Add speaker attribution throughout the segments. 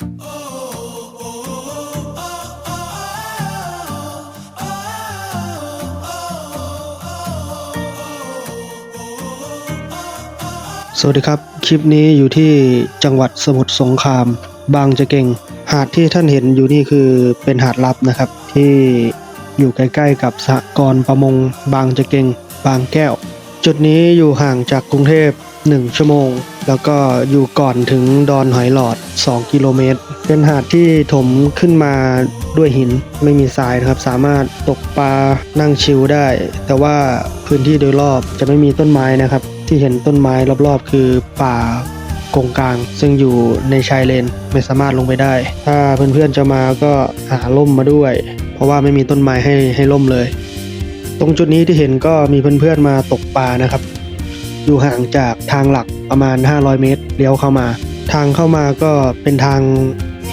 Speaker 1: สวัสดีครับ คลิปนี้อยู่ที่จังหวัดสมุทรสงคราม บางจะเก่ง หาดที่ท่านเห็นอยู่นี่คือเป็นหาดลับนะครับ ที่อยู่ใกล้ๆกับสหกรณ์ประมง บางจะเก่ง บางแก้ว จุดนี้อยู่ห่างจากกรุงเทพ 1 ชั่วโมง แล้วก็อยู่ก่อนถึงดอนหอยหลอด 2 กิโลเมตร เป็นหาดที่ถมขึ้นมาด้วยหินไม่มีทรายนะครับ สามารถตกปลานั่งชิลได้ แต่ว่าพื้นที่โดยรอบจะไม่มีต้นไม้นะครับ ที่เห็นต้นไม้รอบๆ คือป่ากงกลาง ซึ่งอยู่ในชายเลนไม่สามารถลงไปได้ ถ้าเพื่อนๆจะมาก็หาร่มมาด้วย เพราะว่าไม่มีต้นไม้ให้ให้ร่มเลย ตรงจุดนี้ที่เห็นก็มีเพื่อนๆมาตกปลานะครับ อยู่ห่างจากทางหลักประมาณ 500 เมตรเลี้ยวเข้ามา ทางเข้ามาก็เป็นทาง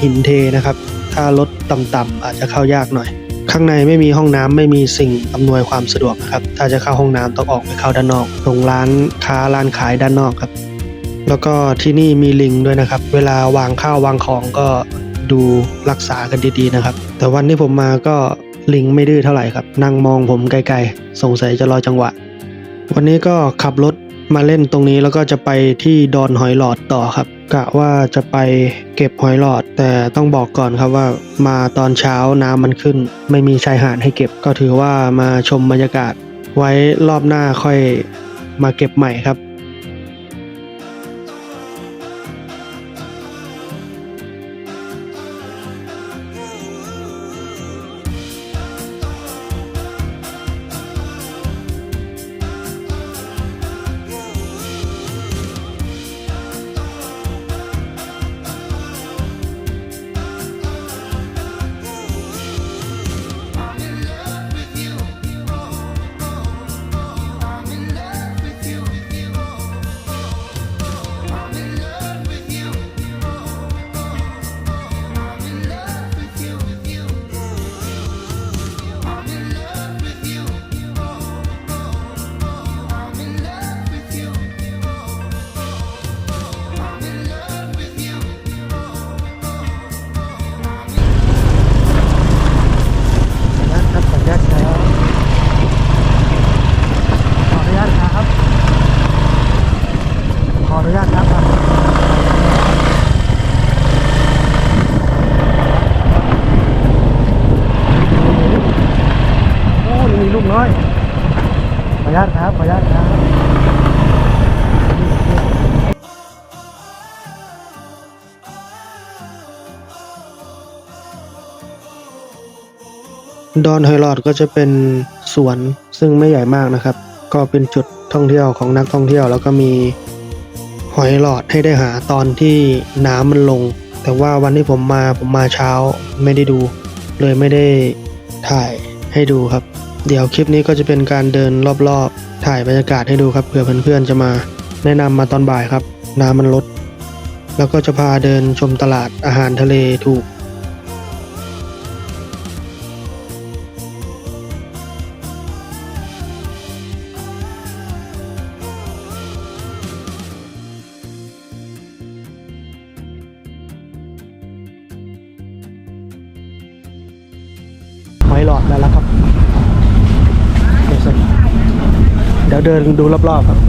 Speaker 1: หินเทนะครับ ถ้ารถต่ำๆอาจจะเข้ายากหน่อย ข้างในไม่มีห้องน้ำไม่มีสิ่งอำนวยความสะดวกนะครับ ถ้าจะเข้าห้องน้ำต้องออกไปเข้าด้านนอกตรงร้านค้าร้านขายด้านนอกครับ แล้วก็ที่นี่มีลิงด้วยนะครับ เวลาวางข้าววางของก็ดูรักษากันดีๆนะครับ แต่วันที่ผมมาก็ลิงไม่ดื้อเท่าไหร่ครับ นั่งมองผมไกลๆ สงสัยจะรอจังหวะ วันนี้ก็ขับรถ มาเล่นตรงนี้แล้วก็จะไปที่ดอนหอยหลอดต่อครับกะว่าจะไปเก็บหอยหลอด แต่ต้องบอกก่อนครับว่ามาตอนเช้าน้ำมันขึ้น ไม่มีชายหาดให้เก็บก็ถือว่ามาชมบรรยากาศ ไว้รอบหน้าค่อยมาเก็บใหม่ครับ ดอนหอยหลอดก็จะเป็นสวนซึ่งไม่ใหญ่มากนะครับ ก็เป็นจุดท่องเที่ยวของนักท่องเที่ยว แล้วก็มีหอยหลอดให้ได้หาตอนที่น้ำมันลง แต่ว่าวันที่ผมมาผมมาเช้าไม่ได้ดู เลยไม่ได้ถ่ายให้ดูครับ เดี๋ยวคลิปนี้ก็จะเป็นการเดินรอบๆ ถ่ายบรรยากาศให้ดูครับเผื่อเพื่อนๆจะมาแนะนำมาตอนบ่ายครับ น้ำมันลด แล้วก็จะพาเดินชมตลาดอาหารทะเลถูก ได้แล้วครับเดี๋ยวเดี๋ยวเดินดูรอบๆครับ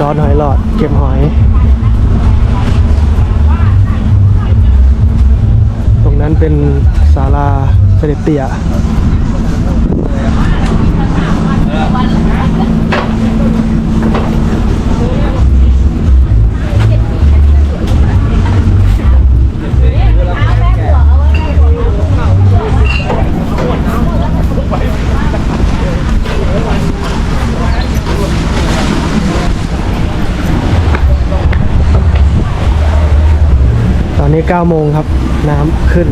Speaker 1: ดอนหอยหลอด เก็บหอย ตรงนั้นเป็นศาลาเสด็จเตี่ย ตอนนี้9โมงครับ น้ำขึ้น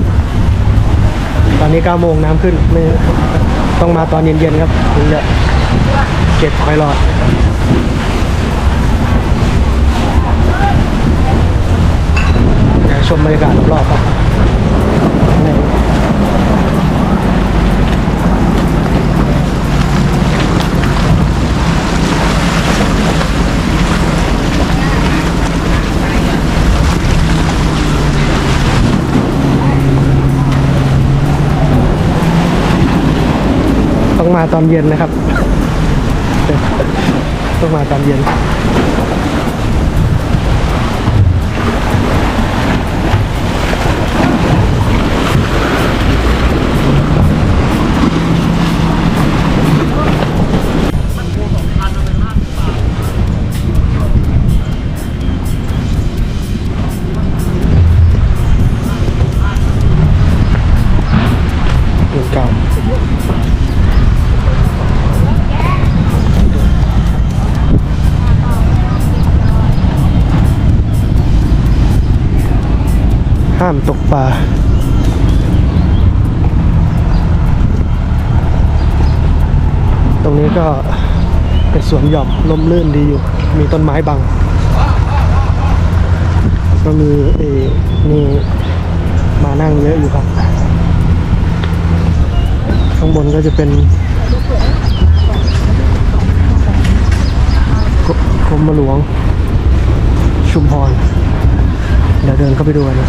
Speaker 1: ตอนนี้9โมงน้ำขึ้นไม่ต้องมาตอนเย็นๆครับถึงจะเก็บหอยหลอดเดี๋ยวชมบรรยากาศรอบๆครับนี่ มา ตอนเย็นนะครับ ต้องมาตอนเย็น ตกปลาตรงนี้ก็เป็นสวนหย่อมลมลื่นดีอยู่ มีต้นไม้บัง ก็มีเออนี่มานั่งเยอะอยู่ครับ ข้างบนก็จะเป็นกกรมหลวง ชุมพร เดี๋ยวเดินเข้าไปดูกันนะ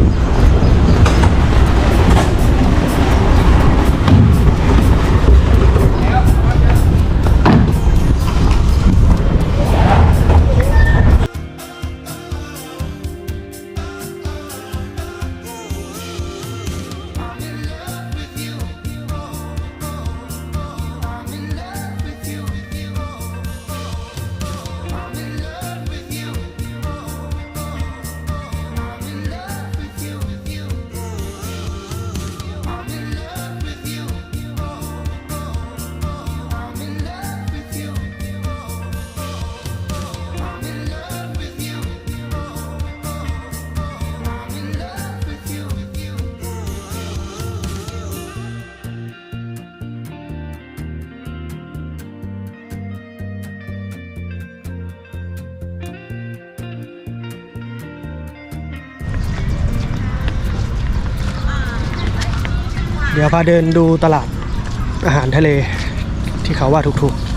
Speaker 1: เดี๋ยวพาเดินดูตลาดอาหารทะเลที่เขาว่าถูกๆ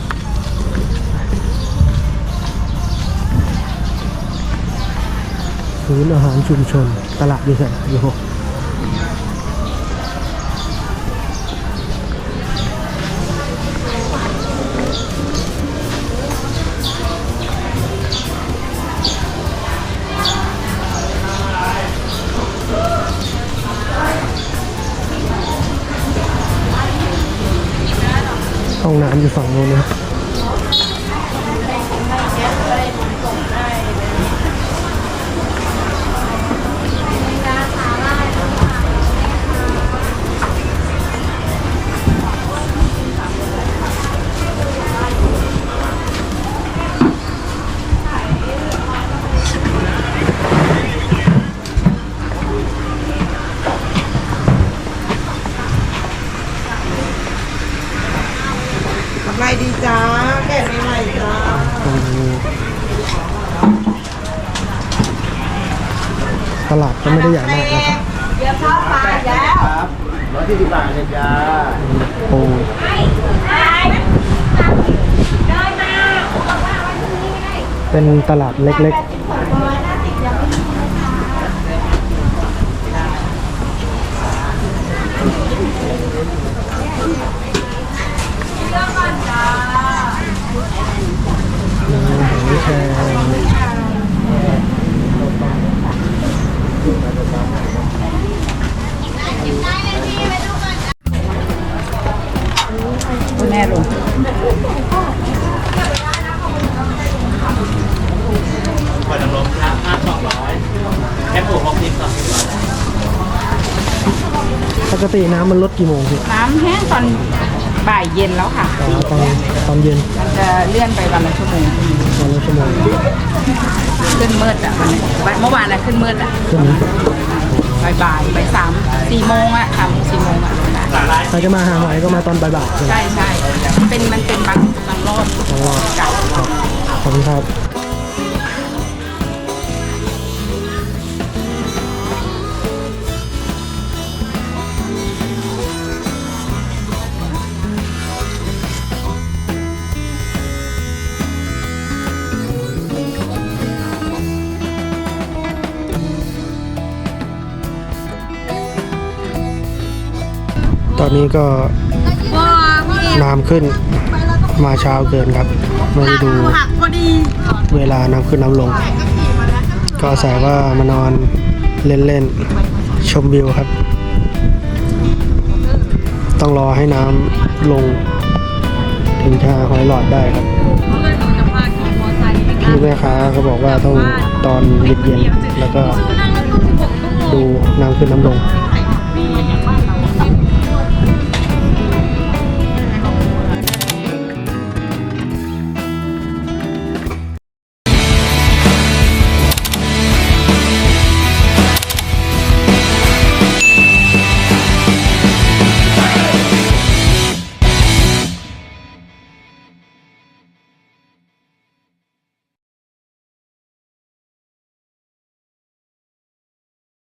Speaker 1: ศูนย์อาหารชุมชน ตลาดอยู่ไหนอยู่หก
Speaker 2: ก็ไม่ได้
Speaker 1: ใหญ่มากนะครับ
Speaker 2: เดี๋ยวเข้าไปแล้วค
Speaker 3: รับร้อยสี่สิบบาทเลยจ้า
Speaker 1: โอ้เป็นตลาดเล็กๆมีหอยแคร ปกติน้ำมันลดกี่โมงพี่
Speaker 2: น้ำแห้งตอนบ่ายเย็นแล้วค่ะ
Speaker 1: อ๋อตอนตอนเย็น
Speaker 2: มันจะเลื่อนไปวันละชั่วโมง
Speaker 1: ตอนละชั่วโมง
Speaker 2: ขึ้นมืดอะวันนี้เมื่อวานน่ะขึ้นมืดอะ
Speaker 1: ขึ้นนะ
Speaker 2: บ่ายบ่ายบ่ายสามสี่โมงอะค่ะสี่โมงอะ
Speaker 1: ใครจะมาหาหอยก็มาตอนบ่ายๆใช่ไหม
Speaker 2: ใช่ใช่เป็นมันเป็นบางบางรอบ
Speaker 1: ของเรา
Speaker 2: จ้ะ
Speaker 1: ครับขอบคุณครับ ตอนนี้ก็น้ำขึ้นมาเช้าเกินครับไม่ได้ดู
Speaker 2: หักพอดี
Speaker 1: เวลาน้ำขึ้นน้ำลง ก็อาศัยว่ามานอนเล่นๆชมวิวครับ ต้องรอให้น้ำลง ถึงจะหาหอยหลอดได้ครับพี่แม่ค้าก็บอกว่าต้องตอนเย็นๆแล้วก็ดูน้ำขึ้นน้ำลง
Speaker 2: ม